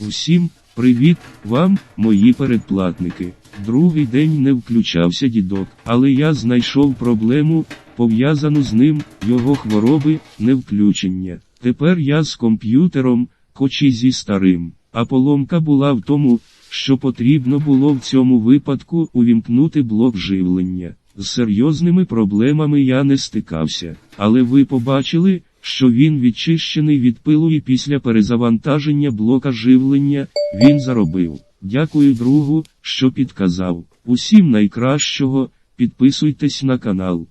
Всім привіт вам, мої передплатники. Другий день не включався дідок, але я знайшов проблему, пов'язану з ним, його хвороби, не включення. Тепер я з комп'ютером, хоч і зі старим. А поломка була в тому, що потрібно було в цьому випадку увімкнути блок живлення. З серйозними проблемами я не стикався, але ви побачили, що він відчищений від пилу і після перезавантаження блока живлення, він заробив. Дякую другу, що підказав. Усім найкращого, підписуйтесь на канал.